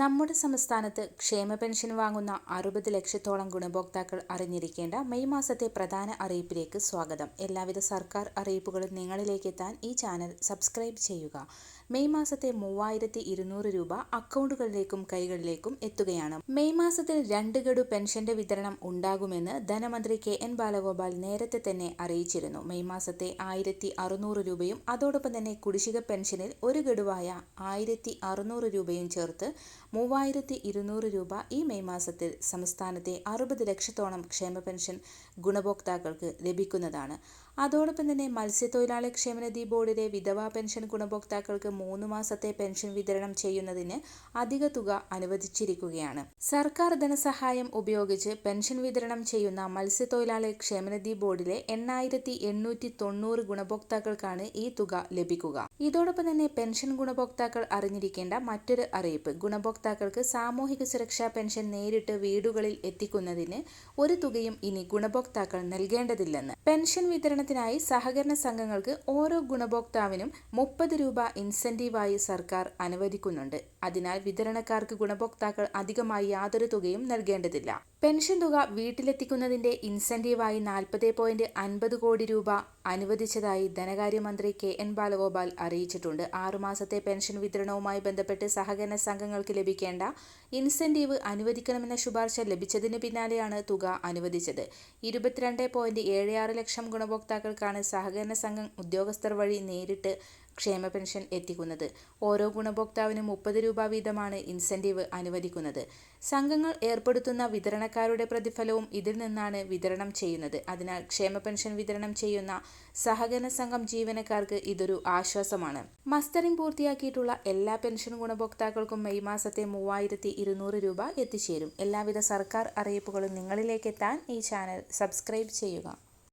നമ്മുടെ സംസ്ഥാനത്ത് ക്ഷേമ പെൻഷൻ വാങ്ങുന്ന അറുപത് ലക്ഷത്തോളം ഗുണഭോക്താക്കൾ അറിഞ്ഞിരിക്കേണ്ട മെയ് മാസത്തെ പ്രധാന അറിയിപ്പിലേക്ക് സ്വാഗതം. എല്ലാവിധ സർക്കാർ അറിയിപ്പുകളും നിങ്ങളിലേക്ക് എത്താൻ ഈ ചാനൽ സബ്സ്ക്രൈബ് ചെയ്യുക. മെയ് മാസത്തെ മൂവായിരത്തി ഇരുന്നൂറ് രൂപ അക്കൗണ്ടുകളിലേക്കും കൈകളിലേക്കും എത്തുകയാണ്. മെയ് മാസത്തിൽ രണ്ട് ഗഡു പെൻഷന്റെ വിതരണം ഉണ്ടാകുമെന്ന് ധനമന്ത്രി കെ എൻ ബാലഗോപാൽ നേരത്തെ തന്നെ അറിയിച്ചിരുന്നു. മെയ് മാസത്തെ ആയിരത്തി അറുന്നൂറ് രൂപയും അതോടൊപ്പം തന്നെ കുടിശ്ശിക പെൻഷനിൽ ഒരു ഗഡുവായ ആയിരത്തി അറുന്നൂറ് രൂപയും ചേർത്ത് മൂവായിരത്തി ഇരുന്നൂറ് രൂപ ഈ മെയ് മാസത്തിൽ സംസ്ഥാനത്തെ അറുപത് ലക്ഷത്തോളം ക്ഷേമ പെൻഷൻ ഗുണഭോക്താക്കൾക്ക് ലഭിക്കുന്നതാണ്. അതോടൊപ്പം തന്നെ മത്സ്യത്തൊഴിലാളി ക്ഷേമനിധി ബോർഡിലെ വിധവാ പെൻഷൻ ഗുണഭോക്താക്കൾക്ക് മൂന്ന് മാസത്തെ പെൻഷൻ വിതരണം ചെയ്യുന്നതിന് അധിക തുക അനുവദിച്ചിരിക്കുകയാണ്. സർക്കാർ ധനസഹായം ഉപയോഗിച്ച് പെൻഷൻ വിതരണം ചെയ്യുന്ന മത്സ്യത്തൊഴിലാളി ക്ഷേമനിധി ബോർഡിലെ എണ്ണായിരത്തി എണ്ണൂറ്റി തൊണ്ണൂറ് ഗുണഭോക്താക്കൾക്കാണ് ഈ തുക ലഭിക്കുക. ഇതോടൊപ്പം തന്നെ പെൻഷൻ ഗുണഭോക്താക്കൾ അറിഞ്ഞിരിക്കേണ്ട മറ്റൊരു അറിയിപ്പ് ഗുണഭോക്താക്കൾക്ക് സാമൂഹിക സുരക്ഷാ പെൻഷൻ നേരിട്ട് വീടുകളിൽ എത്തിക്കുന്നതിന് ഒരു തുകയും ഇനി ഗുണഭോക്താക്കൾ നൽകേണ്ടതില്ലെന്ന്. പെൻഷൻ വിതരണത്തിനായി സഹകരണ സംഘങ്ങൾക്ക് ഓരോ ഗുണഭോക്താവിനും മുപ്പത് രൂപ ഇൻസെന്റീവായി സർക്കാർ അനുവദിക്കുന്നുണ്ട്. അതിനാൽ വിതരണക്കാർക്ക് ഗുണഭോക്താക്കൾ അധികമായി യാതൊരു തുകയും നൽകേണ്ടതില്ല. പെൻഷൻ തുക വീട്ടിലെത്തിക്കുന്നതിന്റെ ഇൻസെന്റീവായി നാൽപ്പത് പോയിന്റ് അൻപത് കോടി രൂപ അനുവദിച്ചതായി ധനകാര്യമന്ത്രി കെ എൻ ബാലഗോപാൽ അറിയിച്ചിട്ടുണ്ട്. ആറുമാസത്തെ പെൻഷൻ വിതരണവുമായി ബന്ധപ്പെട്ട് സഹകരണ സംഘങ്ങൾക്ക് ലഭിക്കേണ്ട ഇൻസെന്റീവ് അനുവദിക്കണമെന്ന ശുപാർശ ലഭിച്ചതിന് പിന്നാലെയാണ് തുക അനുവദിച്ചത്. ഇരുപത്തിരണ്ട് ലക്ഷം ഗുണഭോക്താക്കൾക്കാണ് സഹകരണ സംഘം ഉദ്യോഗസ്ഥർ വഴി നേരിട്ട് ക്ഷേമ പെൻഷൻ എത്തിക്കുന്നത്. ഓരോ ഗുണഭോക്താവിനും മുപ്പത് രൂപ വീതമാണ് ഇൻസെന്റീവ് അനുവദിക്കുന്നത്. സംഘങ്ങൾ ഏർപ്പെടുത്തുന്ന വിതരണക്കാരുടെ പ്രതിഫലവും ഇതിൽ നിന്നാണ് വിതരണം ചെയ്യുന്നത്. അതിനാൽ ക്ഷേമ പെൻഷൻ വിതരണം ചെയ്യുന്ന സഹകരണ സംഘം ജീവനക്കാർക്ക് ഇതൊരു ആശ്വാസമാണ്. മസ്റ്ററിംഗ് പൂർത്തിയാക്കിയിട്ടുള്ള എല്ലാ പെൻഷൻ ഗുണഭോക്താക്കൾക്കും മെയ് മാസത്തെ മൂവായിരത്തി ഇരുന്നൂറ് രൂപ എത്തിച്ചേരും. എല്ലാവിധ സർക്കാർ അറിയിപ്പുകളും നിങ്ങളിലേക്ക് എത്താൻ ഈ ചാനൽ സബ്സ്ക്രൈബ് ചെയ്യുക.